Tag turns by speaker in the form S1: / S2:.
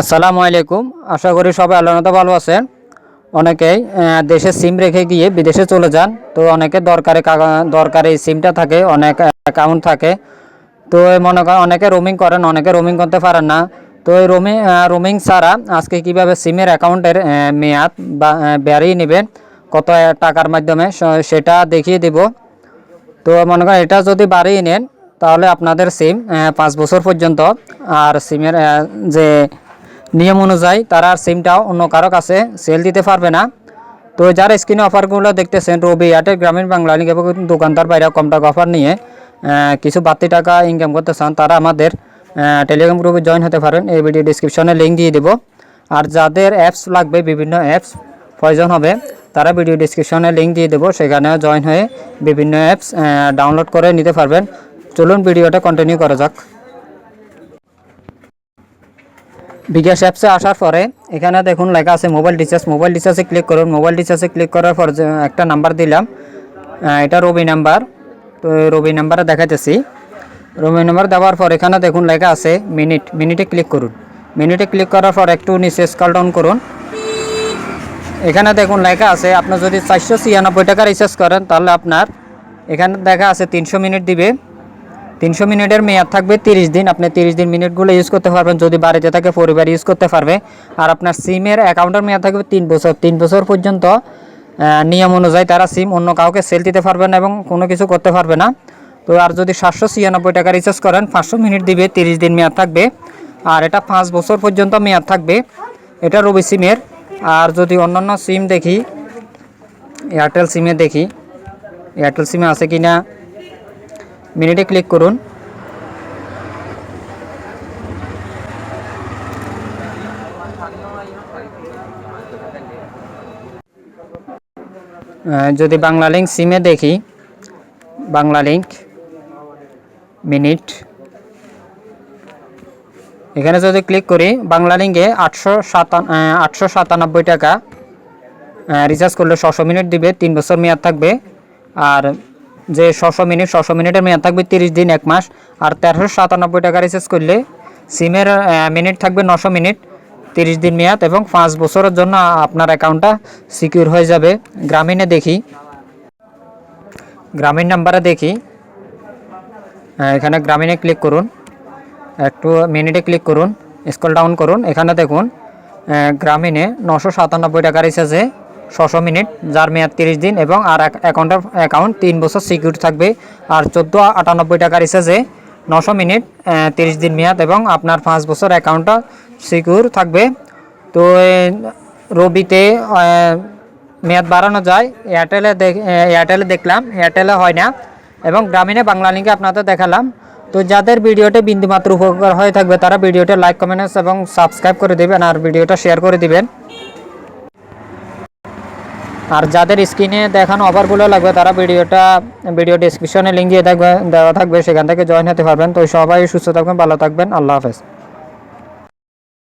S1: আসসালামু আলাইকুম। আশা করি সবাই আল্লাহর ভালো আছেন। অনেকেই দেশে সিম রেখে গিয়ে বিদেশে চলে যান। তো অনেকে দরকারে দরকারি সিমটা থাকে, অনেক অ্যাকাউন্ট থাকে। তো মনে করেন অনেকে রোমিং করেন, অনেকে রোমিং করতে পারেন না। তো এই রোমিং রোমিং ছাড়া আজকে কীভাবে সিমের অ্যাকাউন্টের মেয়াদ বা বাড়িয়ে নেবেন, কত টাকার মাধ্যমে সেটা দেখিয়ে দেব। তো মনে করেন এটা যদি বাড়িয়ে নেন তাহলে আপনাদের সিম পাঁচ বছর পর্যন্ত আর সিমের যে নিয়ম অনুযায়ী তারা আর সিমটাও অন্য কারও কাছে সেল দিতে পারবে না। তো যারা স্ক্রিনে অফারগুলো দেখতেছেন, রবি এয়ারটেল গ্রামীণ বাংলা এবং দোকানদার বাইরে কম টাকা অফার নিয়ে কিছু বাড়তি টাকা ইনকাম করতে চান, তারা আমাদের টেলিগ্রাম গ্রুপে জয়েন হতে পারেন। এই ভিডিও ডিসক্রিপশনে লিঙ্ক দিয়ে দেবো। আর যাদের অ্যাপস লাগবে, বিভিন্ন অ্যাপস প্রয়োজন হবে, তারা ভিডিও ডিসক্রিপশনে লিঙ্ক দিয়ে দেবো। সেখানেও জয়েন হয়ে বিভিন্ন অ্যাপস ডাউনলোড করে নিতে পারবেন। চলুন ভিডিওটা কন্টিনিউ করা যাক। বিকাশ অ্যাপসে আসার পরে এখানে দেখুন লেখা আছে মোবাইল রিচার্জ মোবাইল রিচার্জে ক্লিক করুন। মোবাইল রিচার্জে ক্লিক করার পর একটা নাম্বার দিলাম। এটা রবি নাম্বার তো রবি নাম্বারে দেখাইতেছি। রবি নাম্বার দেওয়ার পর এখানে দেখুন লেখা আছে মিনিট মিনিটে ক্লিক করুন। মিনিটে ক্লিক করার পর একটু নিচে স্কল ডাউন করুন। এখানে দেখুন লেখা আছে আপনার যদি চারশো ছিয়ানব্বই টাকা রিচার্জ করেন, তাহলে আপনার এখানে দেখা আছে তিনশো মিনিট দিবে। তিনশো মিনিটের মেয়াদ থাকবে তিরিশ দিন। আপনি তিরিশ দিন মিনিটগুলো ইউজ করতে পারবেন। যদি বাড়িতে থাকে, পরিবার ইউজ করতে পারবে। আর আপনার সিমের অ্যাকাউন্টের মেয়াদ থাকবে তিন বছর। তিন বছর পর্যন্ত নিয়ম অনুযায়ী তারা সিম অন্য কাউকে সেল দিতে পারবে না এবং কোনো কিছু করতে পারবে না। তো আর যদি সাতশো ছিয়ানব্বই টাকা রিচার্জ করেন, পাঁচশো মিনিট দিবে, তিরিশ দিন মেয়াদ থাকবে। আর এটা পাঁচ বছর পর্যন্ত মেয়াদ থাকবে। এটা রবি সিমের আর যদি অন্যান্য সিম দেখি এয়ারটেল সিমে দেখি এয়ারটেল সিমে আছে কি না মিনিটে ক্লিক করুন। যদি বাংলা লিঙ্ক সিমে দেখি, বাংলা লিঙ্ক মিনিট এখানে যদি ক্লিক করি, বাংলা লিঙ্কে আটশো আটশো সাতানব্বই টাকা রিচার্জ করলে ছশো মিনিট দিবে, তিন বছর মেয়াদ থাকবে। আর যে ছশো মিনিট, ছশো মিনিটের মেয়াদ থাকবে তিরিশ দিন, এক মাস। আর তেরোশো সাতানব্বই টাকা রিচার্জ করলে সিমের মিনিট থাকবে নশো মিনিট, তিরিশ দিন মেয়াদ এবং পাঁচ বছরের জন্য আপনার অ্যাকাউন্টটা সিকিউর হয়ে যাবে। গ্রামীণে দেখি। গ্রামীণ নাম্বারে দেখি। এখানে গ্রামীণে ক্লিক করুন। একটু মিনিটে ক্লিক করুন স্কল ডাউন করুন। এখানে দেখুন গ্রামীণে নশো সাতানব্বই টাকা রিচার্জে ছশো মিনিট, যার মেয়াদ তিরিশ দিন এবং আর অ্যাকাউন্টের অ্যাকাউন্ট তিন বছর সিকিউর থাকবে। আর চোদ্দ আটানব্বই টাকা রিচার্জে নশো মিনিট তিরিশ দিন মেয়াদ এবং আপনার পাঁচ বছর অ্যাকাউন্টটা সিকিউর থাকবে। তো রবিতে মেয়াদ বাড়ানো যায়। এয়ারটেলে এয়ারটেলে দেখলাম এয়ারটেলে হয় না। এবং গ্রামীণে বাংলা লিঙ্কে আপনাদের দেখালাম। তো, যাদের ভিডিওতে বিন্দুমাত্র উপকার হয়ে থাকবে, তারা ভিডিওটা লাইক কমেন্টস এবং সাবস্ক্রাইব করে দেবেন, আর ভিডিওটা শেয়ার করে দিবেন। আর যাদের স্ক্রিনে দেখানো অফারগুলো লাগবে, তারা ভিডিওটা ভিডিও ডিসক্রিপশনে লিঙ্ক দিয়ে দেওয়া থাকবে, সেখান থেকে জয়েন হতে পারবেন। তো সবাই সুস্থ থাকবেন, ভালো থাকবেন। আল্লাহ হাফেজ।